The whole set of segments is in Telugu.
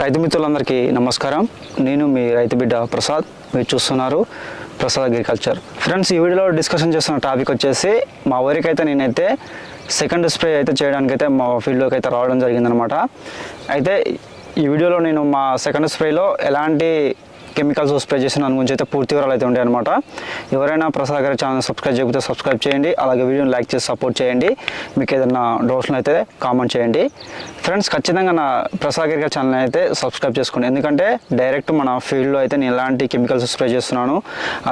రైతు మిత్రులందరికీ నమస్కారం. నేను మీ రైతు బిడ్డ ప్రసాద్. మీరు చూస్తున్నారు ప్రసాద్ అగ్రికల్చర్. ఫ్రెండ్స్ ఈ వీడియోలో డిస్కషన్ చేస్తున్న టాపిక్ వచ్చేసి మా ఊరికైతే నేనైతే సెకండ్ స్ప్రే అయితే చేయడానికైతే మా ఫీల్డ్లోకి అయితే రావడం జరిగిందనమాట అయితే ఈ వీడియోలో నేను మా సెకండ్ స్ప్రేలో ఎలాంటి కెమికల్స్ స్ప్రే చేసిన దాని గురించి అయితే పూర్తి వివరాలు అయితే ఉంటాయి అనమాట ఎవరైనా ప్రసాద్ గారి ఛానల్ సబ్స్క్రైబ్ చేయకపోతే సబ్స్క్రైబ్ చేయండి అలాగే వీడియోని లైక్ చేసి సపోర్ట్ చేయండి. మీకు ఏదైనా డౌట్స్ని అయితే కామెంట్ చేయండి. ఫ్రెండ్స్ ఖచ్చితంగా నా ప్రసాద్ గారి ఛానల్ అయితే సబ్స్క్రైబ్ చేసుకోండి. ఎందుకంటే డైరెక్ట్ మన ఫీల్డ్లో అయితే నేను ఎలాంటి కెమికల్స్ స్ప్రే చేస్తున్నాను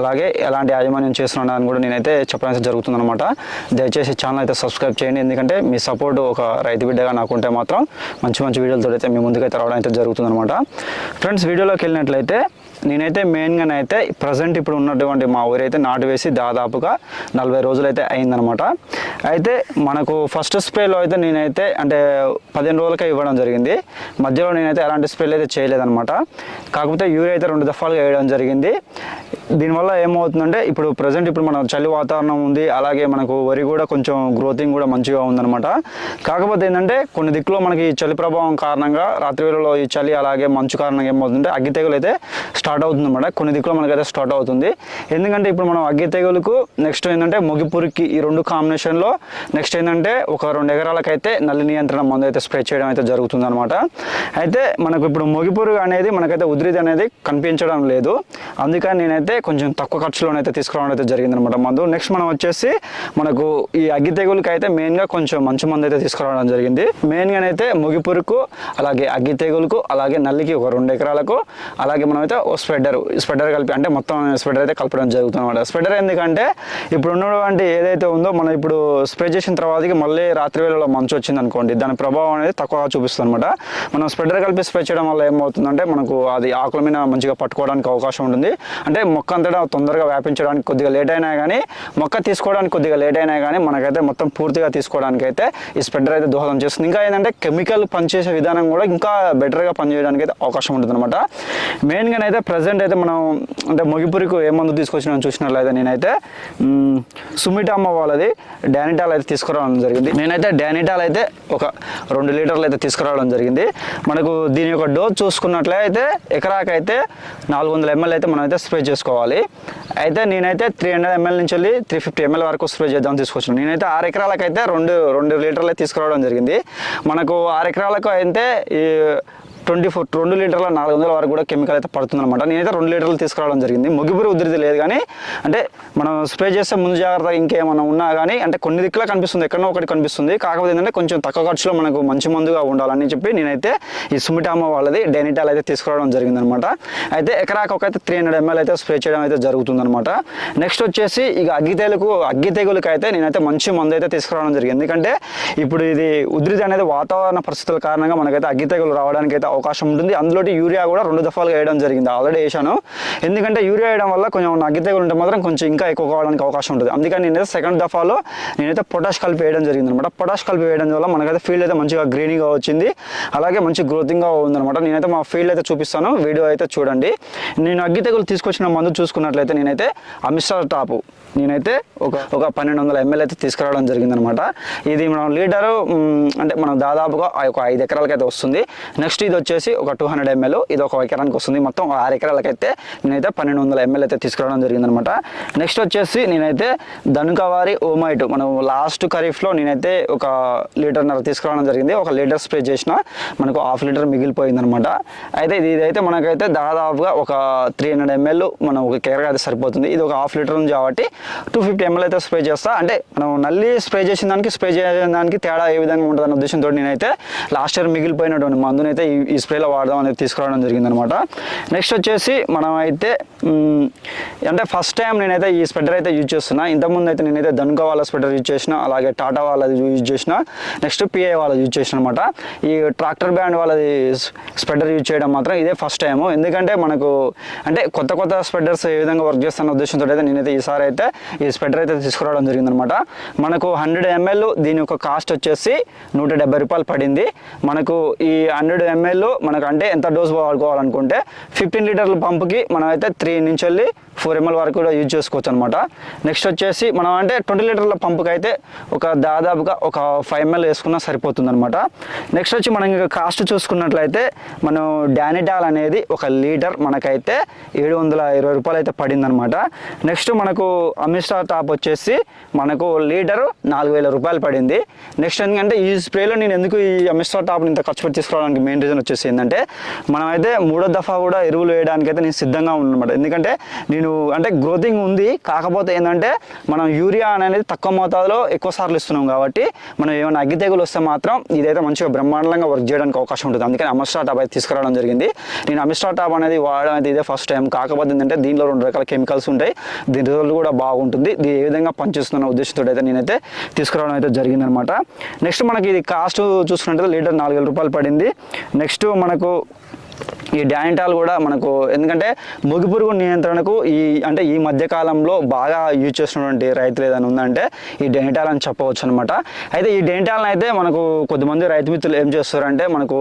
అలాగే ఎలాంటి యాజమాన్యం చేస్తున్నాను అని కూడా నేనైతే చెప్పడం అయితే జరుగుతుంది అనమాట దయచేసి ఛానల్ అయితే సబ్స్క్రైబ్ చేయండి. ఎందుకంటే మీ సపోర్ట్ ఒక రైతు బిడ్డగా నాకు ఉంటే మాత్రం మంచి మంచి వీడియోలతో అయితే మీ ముందుకైతే రావడం అయితే జరుగుతుంది అనమాట ఫ్రెండ్స్ వీడియోలోకి వెళ్ళినట్లయితే నేనైతే మెయిన్గా అయితే ప్రజెంట్ ఇప్పుడు ఉన్నటువంటి మా ఊరైతే నాటు వేసి దాదాపుగా నలభై రోజులు అయితే అయిందనమాట. అయితే మనకు ఫస్ట్ స్ప్రేలో అయితే నేనైతే అంటే పదిహేను రోజులకే ఇవ్వడం జరిగింది. మధ్యలో నేనైతే ఎలాంటి స్ప్రేలు అయితే చేయలేదనమాట. కాకపోతే యూరియా అయితే రెండు దఫాలుగా వేయడం జరిగింది. దీనివల్ల ఏమవుతుందంటే ఇప్పుడు ప్రజెంట్ ఇప్పుడు మన చలి వాతావరణం ఉంది. అలాగే మనకు వరి కూడా కొంచెం గ్రోతింగ్ కూడా మంచిగా ఉందనమాట. కాకపోతే ఏంటంటే కొన్ని దిక్కులో మనకి ఈ చలి ప్రభావం కారణంగా రాత్రి వేళలో ఈ చలి అలాగే మంచు కారణంగా ఏమవుతుందంటే అగ్గి తెగులు అయితే స్టార్ట్ స్టార్ట్ అవుతుంది అనమాట కొన్ని దిక్కులో మనకైతే స్టార్ట్ అవుతుంది. ఎందుకంటే ఇప్పుడు మనం అగ్గి తెగులుకు నెక్స్ట్ ఏంటంటే ముగిపురికి ఈ రెండు కాంబినేషన్లో నెక్స్ట్ ఏంటంటే ఒక రెండు ఎకరాలకైతే నల్లి నియంత్రణ మందు అయితే స్ప్రే చేయడం అయితే జరుగుతుంది అనమాట అయితే మనకు ఇప్పుడు మొగిపురుగు అనేది మనకైతే ఉధృతి అనేది కనిపించడం లేదు. అందుకని నేనైతే కొంచెం తక్కువ ఖర్చులోనైతే తీసుకురావడం అయితే జరిగింది అనమాట మందు. నెక్స్ట్ మనం వచ్చేసి మనకు ఈ అగ్గి తెగులకి అయితే మెయిన్గా కొంచెం మంచి మందు అయితే తీసుకురావడం జరిగింది. మెయిన్గానైతే ముగిపురుకు అలాగే అగ్గి తెగులకు అలాగే నల్లికి ఒక రెండు ఎకరాలకు అలాగే మనమైతే స్వెటర్ స్వెటర్ కలిపి అంటే మొత్తం స్వెటర్ అయితే కలపడం జరుగుతుంది అనమాట స్వెటర్ ఎందుకంటే ఇప్పుడు ఉన్నటువంటి ఏదైతే ఉందో మనం ఇప్పుడు స్ప్రే చేసిన తర్వాతకి మళ్ళీ రాత్రి వేళలో మంచు వచ్చింది అనుకోండి దాని ప్రభావం అనేది తక్కువగా చూపిస్తుంది అనమాట మనం స్ప్రెడర్ కలిపి స్ప్రే చేయడం వల్ల ఏమవుతుందంటే మనకు అది ఆకుల మీద మంచిగా పట్టుకోవడానికి అవకాశం ఉంటుంది. అంటే మొక్క అంతటా తొందరగా వ్యాపించడానికి కొద్దిగా లేట్ అయినా కానీ మొక్క తీసుకోవడానికి కొద్దిగా లేట్ అయినా కానీ మనకైతే మొత్తం పూర్తిగా తీసుకోవడానికి అయితే ఈ స్ప్రెడర్ అయితే దోహదం చేస్తుంది. ఇంకా ఏంటంటే కెమికల్ పనిచేసే విధానం కూడా ఇంకా బెటర్గా పనిచేయడానికి అయితే అవకాశం ఉంటుంది అనమాట మెయిన్గానైతే ప్రజెంట్ అయితే మనం అంటే మొగిపురికి ఏ మందు తీసుకొచ్చినా చూసినట్లయితే నేనైతే మ్, సుమిటామ్మ వాళ్ళది డానిటాల్ అయితే తీసుకురావడం జరిగింది. నేనైతే డానిటాల్ అయితే ఒక రెండు లీటర్లు అయితే తీసుకురావడం జరిగింది. మనకు దీని యొక్క డోస్ చూసుకున్నట్లయితే ఎకరాకైతే నాలుగు వందల ఎంఎల్ అయితే మనం అయితే స్ప్రే చేసుకోవాలి. అయితే నేనైతే త్రీ హండ్రెడ్ ఎంఎల్ నుంచి వెళ్ళి త్రీ ఫిఫ్టీ ఎంఎల్ వరకు స్ప్రే చేద్దాం తీసుకొచ్చాను నేనైతే ఆరు ఎకరాలకైతే రెండు రెండు లీటర్లు తీసుకురావడం జరిగింది. మనకు ఆరు ఎకరాలకు అయితే ఈ ట్వంటీ ఫోర్ రెండు లీటర్ల నాలుగు వందల వరకు కూడా కెమికల్ అయితే పడుతుందన్నమాట. నేనైతే రెండు లీటర్లు తీసుకురావడం జరిగింది. ముగిపురి ఉధృతి లేదు కానీ అంటే మనం స్ప్రే చేస్తే ముందు జాగ్రత్త ఇంకేమైనా ఉన్నా కానీ అంటే కొన్ని దిక్కులా కనిపిస్తుంది. ఎక్కడో ఒకటి కనిపిస్తుంది. కాకపోతే ఏంటంటే కొంచెం తక్కువ ఖర్చులో మనకు మంచి మందుగా ఉండాలని చెప్పి నేనైతే ఈ సుమిటామ వాళ్ళది డెనిటాల్ అయితే తీసుకురావడం జరిగిందనమాట అయితే ఎకరాకు అయితే త్రీ హండ్రెడ్ ఎంఎల్ అయితే స్ప్రే చేయడం అయితే జరుగుతుందనమాట నెక్స్ట్ వచ్చేసి ఇక అగ్గి తెగులకు అగ్గి తెగులకి అయితే నేనైతే మంచి మందు అయితే తీసుకురావడం జరిగింది. ఎందుకంటే ఇప్పుడు ఇది ఉధృతి అనేది వాతావరణ పరిస్థితుల కారణంగా మనకైతే అగ్గి తెగులు రావడానికి అయితే అవకాశం ఉంటుంది. అందులోటి యూరియా కూడా రెండు దఫాలుగా వేయడం జరిగింది. ఆల్రెడీ వేసాను ఎందుకంటే యూరియా వేయడం వల్ల కొంచెం అగ్గి తెగులు ఉంటే మాత్రం కొంచెం ఇంకా ఎక్కువ కావడానికి అవకాశం ఉంటుంది. అందుకని నేనైతే సెకండ్ దఫాలో నేనైతే పొటాష్ కలిపి వేయడం జరిగింది అనమాట పొటాష్ కలిపి వేయడం వల్ల మనకైతే ఫీల్డ్ అయితే మంచిగా గ్రీనింగ్గా వచ్చింది. అలాగే మంచి గ్రోతింగ్గా ఉందనమాట. నేనైతే మా ఫీల్డ్ అయితే చూపిస్తాను. వీడియో అయితే చూడండి. నేను అగ్గి తెగులు తీసుకొచ్చిన మందు చూసుకున్నట్లయితే నేనైతే అమిస్టర్ టాపు నేనైతే ఒక ఒక పన్నెండు వందల ఎంఎల్ అయితే తీసుకురావడం జరిగిందనమాట. ఇది మనం లీటరు అంటే మనం దాదాపుగా ఒక ఐదు ఎకరాలకైతే వస్తుంది. నెక్స్ట్ ఇది వచ్చేసి ఒక టూ హండ్రెడ్ ఎంఎల్ ఇది ఒక ఎకరానికి వస్తుంది. మొత్తం ఆరు ఎకరాలకైతే నేనైతే పన్నెండు వందల ఎంఎల్ అయితే తీసుకురావడం జరిగిందనమాట. నెక్స్ట్ వచ్చేసి నేనైతే ధనుకవారి ఓమైట్ మనం లాస్ట్ ఖరీఫ్లో నేనైతే ఒక లీటర్న్నర తీసుకురావడం జరిగింది. ఒక లీటర్ స్ప్రే చేసిన మనకు హాఫ్ లీటర్ మిగిలిపోయిందనమాట. అయితే ఇది ఇదైతే మనకైతే దాదాపుగా ఒక త్రీ హండ్రెడ్ ఎంఎల్ మనం ఒక ఎకరా అయితే సరిపోతుంది. ఇది ఒక హాఫ్ లీటర్ ఉంది కాబట్టి టూ ఫిఫ్టీ ఎంఎల్ అయితే స్ప్రే చేస్తా. అంటే మనం నల్లి స్ప్రే చేసిన దానికి స్ప్రే చేసిన దానికి తేడా ఏ విధంగా ఉంటుంది అన్న ఉద్దేశంతో నేనైతే లాస్ట్ ఇయర్ మిగిలిపోయినటువంటి మందునైతే ఈ- ఈ స్ప్రేలో వాడదాం అనేది తీసుకురావడం జరిగిందనమాట. నెక్స్ట్ వచ్చేసి మనం అయితే అంటే ఫస్ట్ టైం నేనైతే ఈ స్ప్రెడర్ అయితే యూజ్ చేస్తున్నా. ఇంతకుముందు అయితే నేనైతే ధనుక వాళ్ళ స్వెటర్ యూజ్ చేసిన అలాగే టాటా వాళ్ళది యూజ్ చేసిన నెక్స్ట్ పిఐ వాళ్ళది యూజ్ చేసిన అనమాట. ఈ ట్రాక్టర్ బ్యాండ్ వాళ్ళది స్ప్రెడర్ యూజ్ చేయడం మాత్రం ఇదే ఫస్ట్ టైం ఎందుకంటే మనకు అంటే కొత్త కొత్త స్ప్రెడర్స్ ఏ విధంగా వర్క్ చేస్తున్న ఉద్దేశంతో అయితే నేనైతే ఈసారి అయితే ఈ స్వెటర్ అయితే తీసుకురావడం జరిగిందనమాట. మనకు హండ్రెడ్ ఎంఎల్ దీని యొక్క కాస్ట్ వచ్చేసి నూట రూపాయలు పడింది. మనకు ఈ హండ్రెడ్ ఎంఎల్ మనకు అంటే ఎంత డోస్ వాడుకోవాలనుకుంటే ఫిఫ్టీన్ లీటర్ల పంపుకి మనం అయితే త్రీ నుంచి వెళ్ళి ఫోర్ ఎంఎల్ వరకు కూడా యూజ్ చేసుకోవచ్చు అనమాట నెక్స్ట్ వచ్చేసి మనం అంటే ట్వంటీ లీటర్ల పంపుకి అయితే ఒక దాదాపుగా ఒక ఫైవ్ ఎంఎల్ వేసుకున్నా సరిపోతుంది అనమాట నెక్స్ట్ వచ్చి మనం ఇంకా కాస్ట్ చూసుకున్నట్లయితే మనం డానిటాల్ అనేది ఒక లీటర్ మనకైతే ఏడు వందల ఇరవై రూపాయలు అయితే పడిందనమాట నెక్స్ట్ మనకు అమిస్టా టాప్ వచ్చేసి మనకు లీటరు నాలుగు వేల రూపాయలు పడింది. నెక్స్ట్ ఎందుకంటే ఈ స్ప్రేలో నేను ఎందుకు ఈ అమిస్టా టాప్ని ఇంత ఖర్చు పెట్టి తీసుకోవడానికి మెయిన్ రీజన్ వచ్చేసి ఏంటంటే మనమైతే మూడో దఫా కూడా ఎరువులు వేయడానికి అయితే నేను సిద్ధంగా ఉన్నానమాట ఎందుకంటే నేను అంటే గ్రోతింగ్ ఉంది కాకపోతే ఏంటంటే మనం యూరియా అనేది తక్కువ మోతాదులో ఎక్కువ సార్లు ఇస్తున్నాం కాబట్టి మనం ఏమైనా అగ్గి తెగులు వస్తే మాత్రం ఇదైతే మంచిగా బ్రహ్మాండంగా వర్క్ చేయడానికి అవకాశం ఉంటుంది. అందుకని అమిస్టా టాప్ అయితే తీసుకురావడం జరిగింది. నేను అమిస్టా టాప్ అనేది వాడడం అయితే ఇదే ఫస్ట్ టైం. కాకపోతే ఏంటంటే దీనిలో రెండు రకాల కెమికల్స్ ఉంటాయి. దీని రిజల్ట్ కూడా బాగుంటుంది. దీని ఏ విధంగా పనిచేస్తున్న ఉద్దేశంతో అయితే నేనైతే తీసుకురావడం అయితే జరిగిందనమాట నెక్స్ట్ మనకి ఇది కాస్ట్ చూసుకున్నట్టు లీటర్ నాలుగు వేల రూపాయలు పడింది. నెక్స్ట్ మనకు ఈ డానిటాల్ కూడా మనకు ఎందుకంటే మొగి పురుగు నియంత్రణకు ఈ అంటే ఈ మధ్యకాలంలో బాగా యూజ్ చేస్తున్నటువంటి రైతులు ఏదైనా ఉందంటే ఈ డెనిటాల్ అని చెప్పవచ్చు అనమాట అయితే ఈ డెంటాల్ని అయితే మనకు కొద్దిమంది రైతు మిత్రులు ఏం చేస్తారంటే మనకు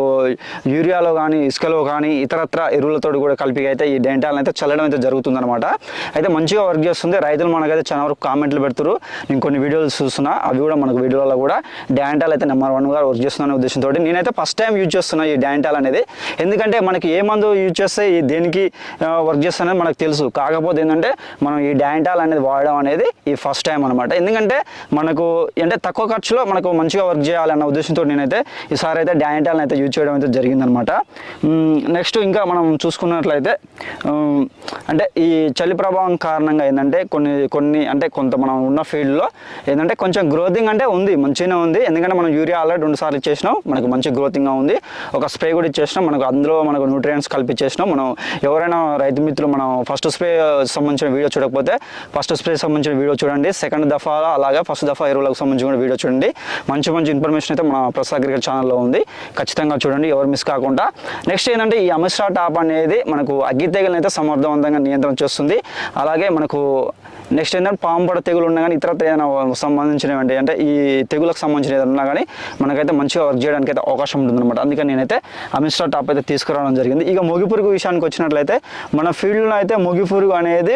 యూరియాలో కానీ ఇసుకలో కానీ ఇతరత్ర ఎరువులతో కూడా కలిపి అయితే ఈ డెంటాల్ని అయితే చల్లడం అయితే జరుగుతుందన్నమాట. అయితే మంచిగా వర్క్ చేస్తుంది. రైతులు మనకైతే చాలా వరకు కామెంట్లు పెడుతున్నారు నేను కొన్ని వీడియోలు చూస్తున్నా. అవి కూడా మనకు వీడియోలలో కూడా డానిటాల్ అయితే నెంబర్ వన్గా వర్క్ చేస్తున్న ఉద్దేశంతో నేనైతే ఫస్ట్ టైం యూజ్ చేస్తున్నా ఈ డానిటాల్ అనేది. ఎందుకంటే మనకి ఏ మందు యూజ్ చేస్తే ఈ దేనికి వర్క్ చేస్తానని మనకు తెలుసు. కాకపోతే ఏంటంటే మనం ఈ డానిటాల్ అనేది వాడడం అనేది ఈ ఫస్ట్ టైం అనమాట ఎందుకంటే మనకు అంటే తక్కువ ఖర్చులో మనకు మంచిగా వర్క్ చేయాలన్న ఉద్దేశంతో నేనైతే ఈసారి అయితే డాంటాల్ అయితే యూజ్ చేయడం అయితే జరిగిందనమాట నెక్స్ట్ ఇంకా మనం చూసుకున్నట్లయితే అంటే ఈ చలి ప్రభావం కారణంగా ఏంటంటే కొన్ని కొన్ని అంటే కొంత మనం ఉన్న ఫీల్డ్లో ఏంటంటే కొంచెం గ్రోతింగ్ అంటే ఉంది మంచిగానే ఉంది. ఎందుకంటే మనం యూరియా ఆల్రెడీ రెండు సార్లు ఇచ్చేసినాం మనకు మంచి గ్రోతింగ్గా ఉంది. ఒక స్ప్రే కూడా ఇచ్చేసినాం మనకు అందులో మనకు న్యూట్రియంట్స్ కల్పించేసినాం మనం ఎవరైనా రైతు మిత్రులు మనం ఫస్ట్ స్ప్రే uh, సంబంధించిన వీడియో చూడకపోతే ఫస్ట్ స్ప్రే సంబంధించిన వీడియో చూడండి. సెకండ్ దఫా అలాగే ఫస్ట్ దఫా ఎరువులకు సంబంధించిన కూడా వీడియో చూడండి. మంచి మంచి ఇన్ఫర్మేషన్ అయితే మన ప్రసాద్ అగ్రికల్ ఛానల్లో ఉంది. ఖచ్చితంగా చూడండి. ఎవరు మిస్ కాకుండా. నెక్స్ట్ ఏంటంటే ఈ అమిస్టా టాప్ అనేది మనకు అగ్గి తెగలను అయితే సమర్థవంతంగా నియంత్రణ చేస్తుంది. అలాగే మనకు నెక్స్ట్ ఏంటంటే పాంపడ తెగులు ఉన్నా కానీ ఇతర ఏదైనా సంబంధించినవి అంటే ఈ తెగులకు సంబంధించిన ఏదైనా ఉన్నా కానీ మనకైతే మంచిగా వర్క్ చేయడానికి అయితే అవకాశం ఉంటుందన్నమాట. అందుకని నేనైతే అమిస్ట్రా టాప్ అయితే తీసుకురావడం జరిగింది. ఇక మొగి పురుగు విషయానికి వచ్చినట్లయితే మన ఫీల్డ్లో అయితే మొగిపురుగు అనేది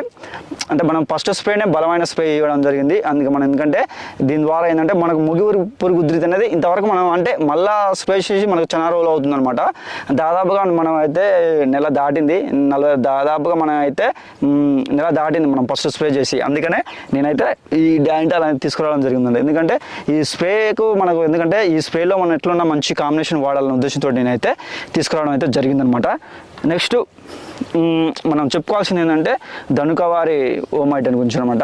అంటే మనం ఫస్ట్ స్ప్రేనే బలమైన స్ప్రే ఇవ్వడం జరిగింది. అందుకే మనం ఎందుకంటే దీని ద్వారా ఏంటంటే మనకు మొగి పురుగు పురుగు ఉధృతి అనేది ఇంతవరకు మనం అంటే మళ్ళా స్ప్రే చేసి మనకు చాలా రోజులు అవుతుందన్నమాట. దాదాపుగా మనం అయితే నెల దాటింది. నలభై దాదాపుగా మనం అయితే నెల దాటింది మనం ఫస్ట్ స్ప్రే చేసి. అందుకనే నేనైతే ఈ డాంటాల్ అనేది తీసుకురావడం జరిగిందండి. ఎందుకంటే ఈ స్ప్రేకు మనకు ఎందుకంటే ఈ స్ప్రేలో మనం ఎట్లున్న మంచి కాంబినేషన్ వాడాలనే ఉద్దేశంతో నేనైతే తీసుకురావడం అయితే జరిగిందనమాట నెక్స్ట్ మనం చెప్పుకోవాల్సింది ఏంటంటే ధనుకవారి ఓమైట్ అని గురించి అనమాట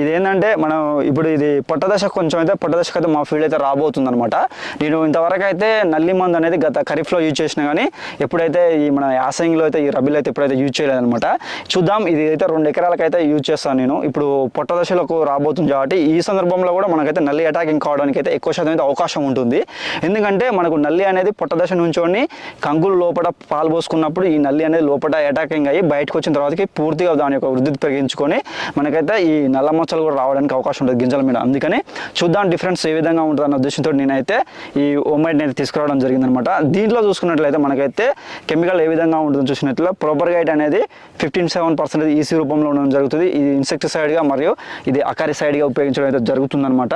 ఇది ఏంటంటే మనం ఇప్పుడు ఇది పొట్టదశ కొంచెం అయితే పట్టదశకు అయితే మా ఫీల్డ్ అయితే రాబోతుంది అనమాట నేను ఇంతవరకు అయితే నల్లి మందు అనేది గత ఖరీఫ్లో యూజ్ చేసిన కానీ ఎప్పుడైతే ఈ మన యాసంగిలో అయితే ఈ రబీలో అయితే ఇప్పుడైతే యూజ్ చేయలేదనమాట. చూద్దాం ఇది అయితే రెండు ఎకరాలకైతే అయితే యూజ్ చేస్తాను నేను. ఇప్పుడు పొట్టదశలకు రాబోతుంది కాబట్టి ఈ సందర్భంలో కూడా మనకైతే నల్లి అటాకింగ్ కావడానికి అయితే ఎక్కువ శాతం అయితే అవకాశం ఉంటుంది. ఎందుకంటే మనకు నల్లి అనేది పొట్టదశ నుంచోని కంకులు లోపల పాలు పోసుకున్నప్పుడు ఈ నల్లి అనేది లోపల అటాకింగ్ అయ్యి బయటకు వచ్చిన తర్వాతకి పూర్తిగా దాని యొక్క వృద్ధి పెరిగించుకొని మనకైతే ఈ నల్ల మచ్చలు కూడా రావడానికి అవకాశం ఉంటుంది గింజల మీద. అందుకని చూద్దాం డిఫరెన్స్ ఏ విధంగా ఉంటుంది అన్న ఉద్దేశంతో నేనైతే ఈ ఓమైడ్ నేను తీసుకురావడం జరిగిందనమాట. దీంట్లో చూసుకున్నట్లయితే మనకైతే కెమికల్ ఏ విధంగా ఉంటుందో చూసినట్లయితే ప్రాపర్ గైడ్ అనేది ఫిఫ్టీన్ సెవెన్ పర్సెంట్ ఈసీ రూపంలో ఉండడం జరుగుతుంది. ఇది ఇన్సెక్టిసైడ్గా మరియు ఇది అకారిసైడ్గా ఉపయోగించడం అయితే జరుగుతుందన్నమాట.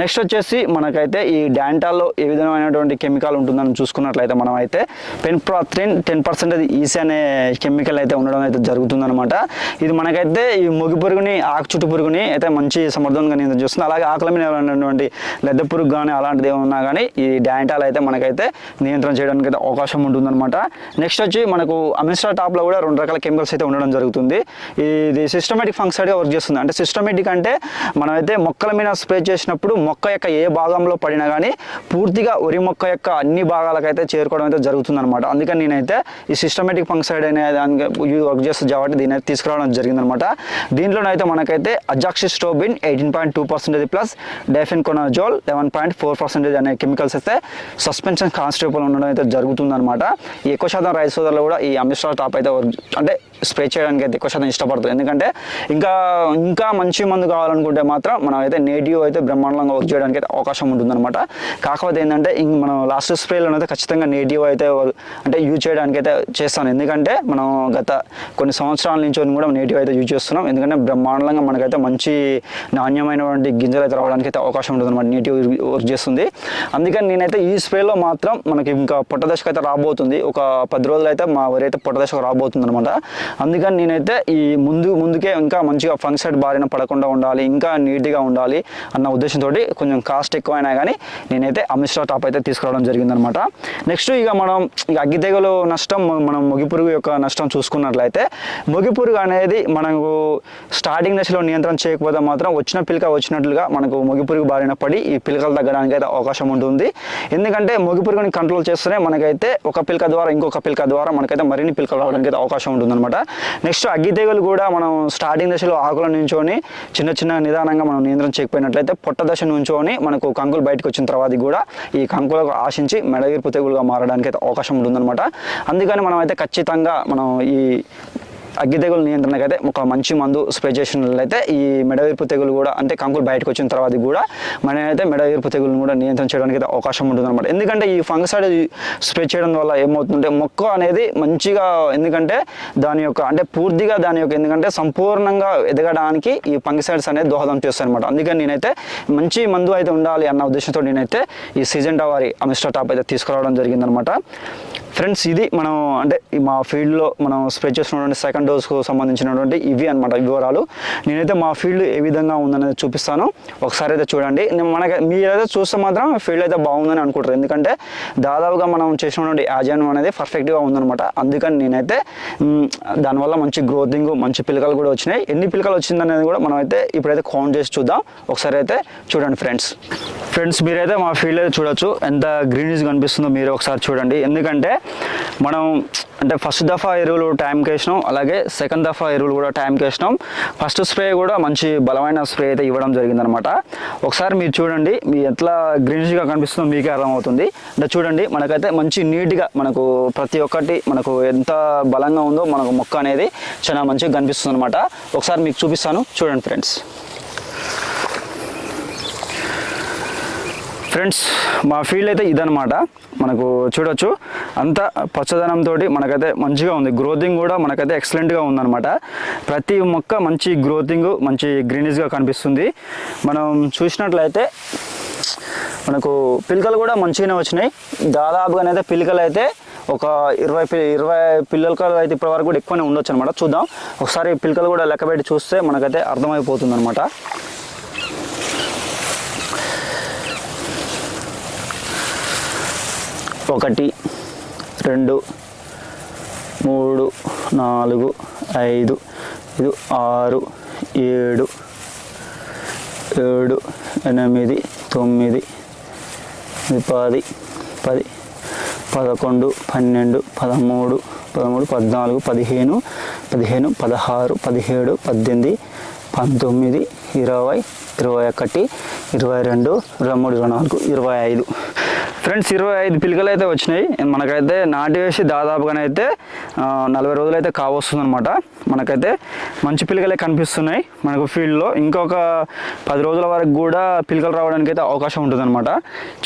నెక్స్ట్ వచ్చేసి మనకైతే ఈ డాంటాల్లో ఏ విధమైనటువంటి కెమికల్ ఉంటుందని చూసుకున్నట్లయితే మనం అయితే పెన్ప్రాత్రిన్ టెన్ పర్సెంట్ ఈసీ అనే కెమికల్ అయితే ఉండడం అయితే జరుగుతుందన్నమాట. ఇది మనకైతే ఈ మొగి పురుగుని ఆకు చుట్టు పురుగుని అయితే మంచి సమర్థంగా నియంత్రణ చేస్తుంది. అలాగే ఆకుల మీద ఉన్నటువంటి లెద్ద పురుగు కానీ అలాంటిది ఏమన్నా కానీ ఈ డాంటాల్ అయితే మనకైతే నియంత్రణ చేయడానికి అయితే అవకాశం ఉంటుందన్నమాట. నెక్స్ట్ వచ్చి మనకు అమిస్ట్రా టాప్లో కూడా రెండు రకాల కెమికల్స్ అయితే ఉండడం జరుగుతుంది. ఇది సిస్టమేటిక్ ఫంక్షన్గా వర్క్ చేస్తుంది. అంటే సిస్టమేటిక్ అంటే మనమైతే మొక్కల మీద స్ప్రే చేసినప్పుడు మొక్క యొక్క ఏ భాగంలో పడినా కానీ పూర్తిగా వరి మొక్క యొక్క అన్ని భాగాలకైతే చేరుకోవడం అయితే జరుగుతుంది అనమాట అందుకని నేనైతే ఈ సిస్టమేటిక్ ఫంక్సైడ్ అనే దానికి వర్క్ చేస్తుంది కాబట్టి దీని అయితే తీసుకురావడం జరిగిందనమాట దీంట్లోనైతే మనకైతే azoxystrobin eighteen point two percentage plus difenoconazole eleven point four percentage అనే కెమికల్స్ అయితే సస్పెన్షన్ కాన్స్టేబుల్ ఉండడం అయితే జరుగుతుందనమాట ఎక్కువ శాతం రైస్ సోదరులు కూడా ఈ అమిస్ట్రా టాప్ అయితే అంటే స్ప్రే చేయడానికి అయితే ఎక్కువ శాతం ఇష్టపడతారు ఎందుకంటే ఇంకా ఇంకా మంచి మందు కావాలనుకుంటే మాత్రం మనం అయితే నేటివ్ అయితే బ్రహ్మాండంగా వర్క్ చేయడానికి అయితే అవకాశం ఉంటుందన్నమాట. కాకపోతే ఏంటంటే ఇంక మనం లాస్ట్ స్ప్రేలో అయితే ఖచ్చితంగా నేటివ్ అయితే అంటే యూజ్ చేయడానికి అయితే చేస్తాను. ఎందుకంటే మనం గత కొన్ని సంవత్సరాల నుంచి కూడా నేటివ్ అయితే యూజ్ చేస్తున్నాం. ఎందుకంటే బ్రహ్మాండంగా మనకైతే మంచి నాణ్యమైనటువంటి గింజలు అయితే రావడానికి అయితే అవకాశం ఉంటుంది అనమాట నేటివ్ వర్క్ చేస్తుంది. అందుకని నేనైతే ఈ స్ప్రేలో మాత్రం మనకి ఇంకా పొట్ట దశకు అయితే రాబోతుంది. ఒక పది రోజులు అయితే మా వరి అయితే పొట్ట దశకు రాబోతుంది అనమాట అందుకని నేనైతే ఈ ముందు ముందుకే ఇంకా మంచిగా ఫంక్సైడ్ బారిన పడకుండా ఉండాలి ఇంకా నీట్గా ఉండాలి అన్న ఉద్దేశంతో కొంచెం కాస్ట్ ఎక్కువైనా కానీ నేనైతే అమిస్టా టాప్ అయితే తీసుకురావడం జరిగిందనమాట. నెక్స్ట్ ఇక మనం ఇక అగ్గితెగలు నష్టం మనం మొగిపురుగు యొక్క నష్టం చూసుకున్నట్లయితే మొగిపురుగు అనేది మనకు స్టార్టింగ్ దశలో నియంత్రణ చేయకపోతే మాత్రం వచ్చిన పిలక వచ్చినట్లుగా మనకు మొగిపురుగు బారిన పడి ఈ పిలకలు తగ్గడానికి అయితే అవకాశం ఉంటుంది. ఎందుకంటే మొగిపురుగుని కంట్రోల్ చేస్తేనే మనకైతే ఒక పిలక ద్వారా ఇంకొక పిలక ద్వారా మనకైతే మరిన్ని పిలకలు రావడానికి అయితే అవకాశం ఉంటుందన్నమాట. నెక్స్ట్ అగ్గి తెగులు కూడా మనం స్టార్టింగ్ దశలో ఆకుల నుంచోని చిన్న చిన్న నిదానంగా మనం నియంత్రణ చేయకపోయినట్లయితే పొట్ట దశ నుంచోని మనకు కంకులు బయటకు వచ్చిన తర్వాత కూడా ఈ కంకులకు ఆశించి మెడవీర్పు తెగులుగా మారడానికి అయితే అవకాశం ఉంటుందన్నమాట. అందుకని మనం అయితే ఖచ్చితంగా మనం ఈ అగ్గి తెగులు నియంత్రణకు అయితే ఒక మంచి మందు స్ప్రే చేసినట్లయితే ఈ మెడవీర్పు తెగులు కూడా అంటే కంకులు బయటకు వచ్చిన తర్వాత కూడా మనం అయితే మెడవీర్పు తెగులను కూడా నియంత్రణ చేయడానికి అయితే అవకాశం ఉంటుంది అనమాట ఎందుకంటే ఈ ఫంగసైడ్ స్ప్రే చేయడం వల్ల ఏమవుతుందంటే మొక్క అనేది మంచిగా ఎందుకంటే దాని యొక్క అంటే పూర్తిగా దాని యొక్క ఎందుకంటే సంపూర్ణంగా ఎదగడానికి ఈ ఫంగసైడ్స్ అనేది దోహదం చేస్తాయి అనమాట అందుకని నేనైతే మంచి మందు అయితే ఉండాలి అన్న ఉద్దేశంతో నేనైతే ఈ సీజన్ టవారి అమిస్టా టాప్ అయితే తీసుకురావడం జరిగిందనమాట ఫ్రెండ్స్ ఇది మనం అంటే మా ఫీల్డ్లో మనం స్ప్రెడ్ చేసినటువంటి సెకండ్ డోస్కు సంబంధించినటువంటి ఇవి అనమాట వివరాలు. నేనైతే మా ఫీల్డ్ ఏ విధంగా ఉందనేది చూపిస్తాను. ఒకసారి అయితే చూడండి. నేను మనకి మీరైతే చూస్తే మాత్రం ఫీల్డ్ అయితే బాగుందని అనుకుంటారు. ఎందుకంటే దాదాపుగా మనం చేసినటువంటి యాజన్ అనేది పర్ఫెక్ట్గా ఉందనమాట అందుకని నేనైతే దానివల్ల మంచి గ్రోతింగ్ మంచి పిలకలు కూడా వచ్చినాయి. ఎన్ని పిలకలు వచ్చిందనేది కూడా మనం అయితే ఇప్పుడైతే కౌంట్ చేసి చూద్దాం. ఒకసారి అయితే చూడండి ఫ్రెండ్స్ ఫ్రెండ్స్ మీరైతే మా ఫీల్డ్ అయితే చూడొచ్చు. ఎంత గ్రీనిష్ కనిపిస్తుందో మీరు ఒకసారి చూడండి. ఎందుకంటే మనం అంటే ఫస్ట్ దఫా ఎరువులు టైంకి వేసినాం అలాగే సెకండ్ దఫా ఎరువులు కూడా టైంకి వేసినాం. ఫస్ట్ స్ప్రే కూడా మంచి బలమైన స్ప్రే అయితే ఇవ్వడం జరిగిందనమాట ఒకసారి మీరు చూడండి మీ ఎట్లా గ్రీనిష్గా కనిపిస్తుందో మీకే అర్థమవుతుంది. అంటే చూడండి మనకైతే మంచి నీట్గా మనకు ప్రతి ఒక్కటి మనకు ఎంత బలంగా ఉందో మనకు మొక్క అనేది చాలా మంచిగా కనిపిస్తుంది అనమాట ఒకసారి మీకు చూపిస్తాను. చూడండి ఫ్రెండ్స్ ఫ్రెండ్స్ మా ఫీల్డ్ అయితే ఇదనమాట మనకు చూడొచ్చు. అంత పచ్చదనంతో మనకైతే మంచిగా ఉంది. గ్రోతింగ్ కూడా మనకైతే ఎక్సలెంట్గా ఉందనమాట ప్రతి మొక్క మంచి గ్రోతింగ్ మంచి గ్రీనిష్గా కనిపిస్తుంది. మనం చూసినట్లయితే మనకు పిలకలు కూడా మంచిగానే వచ్చినాయి. దాదాపుగానైతే పిలకలు అయితే ఒక ఇరవై ఇరవై పిల్లలకి అయితే ఇప్పటి వరకు కూడా ఎక్కువనే ఉండొచ్చు అనమాట చూద్దాం. ఒకసారి పిలకలు కూడా లెక్క పెట్టి చూస్తే మనకైతే అర్థమైపోతుంది అనమాట ఒకటి రెండు మూడు నాలుగు ఐదు ఐదు ఆరు ఏడు ఏడు ఎనిమిది తొమ్మిది పది పది పదకొండు పన్నెండు పదమూడు పదమూడు పద్నాలుగు పదిహేను పదిహేను పదహారు పదిహేడు పద్దెనిమిది పంతొమ్మిది ఇరవై ఇరవై ఒకటి ఇరవై రెండు ఇరవై మూడు ఇరవై నాలుగు ఇరవై ఐదు. ఫ్రెండ్స్ ఇరవై ఐదు పిలకలు అయితే వచ్చినాయి. మనకైతే నాటి వేసి దాదాపుగానైతే నలభై రోజులు అయితే కావస్తుంది అనమాట మనకైతే మంచి పిలకలే కనిపిస్తున్నాయి. మనకు ఫీల్డ్లో ఇంకొక పది రోజుల వరకు కూడా పిలకలు రావడానికి అయితే అవకాశం ఉంటుంది అనమాట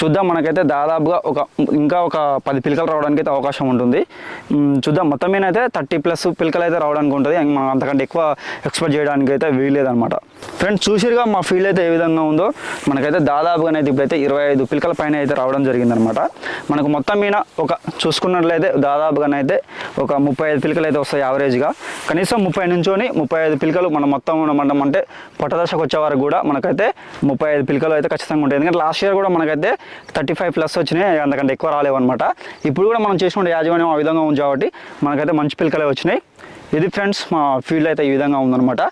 చూద్దాం మనకైతే దాదాపుగా ఒక ఇంకా ఒక పది పిలకలు రావడానికి అయితే అవకాశం ఉంటుంది. చూద్దాం మొత్తం మీద అయితే థర్టీ ప్లస్ పిలకలు అయితే రావడానికి ఉంటుంది. మనం అంతకంటే ఎక్కువ ఎక్స్పెక్ట్ చేయడానికి అయితే వీలేదనమాట ఫ్రెండ్స్ చూసిరుగా మా ఫీల్డ్ అయితే ఏ విధంగా ఉందో. మనకైతే దాదాపుగానైతే ఇప్పుడైతే ఇరవై ఐదు పిలకల పైన అయితే రావడం జరిగింది. అనమాట మనకు మొత్తం మీద ఒక చూసుకున్నట్లయితే దాదాపుగానైతే ఒక ముప్పై ఐదు పిలకలు అయితే వస్తాయి యావరేజ్గా. కనీసం ముప్పై నుంచోని ముప్పై ఐదు పిలకలు మనం మొత్తం మనం అంటే పొట్టదశకు వచ్చే వరకు కూడా మనకైతే ముప్పై ఐదు పిలకలు అయితే ఖచ్చితంగా ఉంటాయి. ఎందుకంటే లాస్ట్ ఇయర్ కూడా మనకైతే థర్టీ ఫైవ్ ప్లస్ వచ్చినాయి అంతకంటే ఎక్కువ రాలేవు అనమాట ఇప్పుడు కూడా మనం చేసుకుంటే యాజమాన్యం ఆ విధంగా ఉంది కాబట్టి మనకైతే మంచి పిలకలే వచ్చినాయి. ఇది ఫ్రెండ్స్ మా ఫీల్డ్ అయితే ఈ విధంగా ఉందన్నమాట.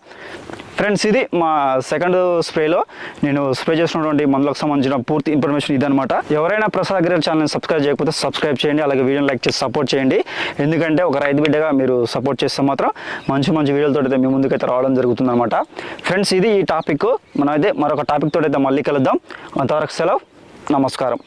ఫ్రెండ్స్ ఇది మా సెకండ్ స్ప్రేలో నేను స్ప్రే చేసినటువంటి మందులకు సంబంధించిన పూర్తి ఇన్ఫర్మేషన్ ఇదనమాట ఎవరైనా ప్రసాద్ అగ్రల్ ఛానల్ని సబ్స్క్రైబ్ చేయకపోతే సబ్స్క్రైబ్ చేయండి అలాగే వీడియోని లైక్ చేసి సపోర్ట్ చేయండి. ఎందుకంటే ఒక రైతు బిడ్డగా మీరు సపోర్ట్ చేస్తే మాత్రం మంచి మంచి వీడియోలతో అయితే మీ ముందుకైతే రావడం జరుగుతుంది అనమాట ఫ్రెండ్స్ ఇది ఈ టాపిక్ మనం అయితే మరొక టాపిక్ తోటి అయితే మళ్ళీ కలుద్దాం. అంతవరకు సెలవు. నమస్కారం.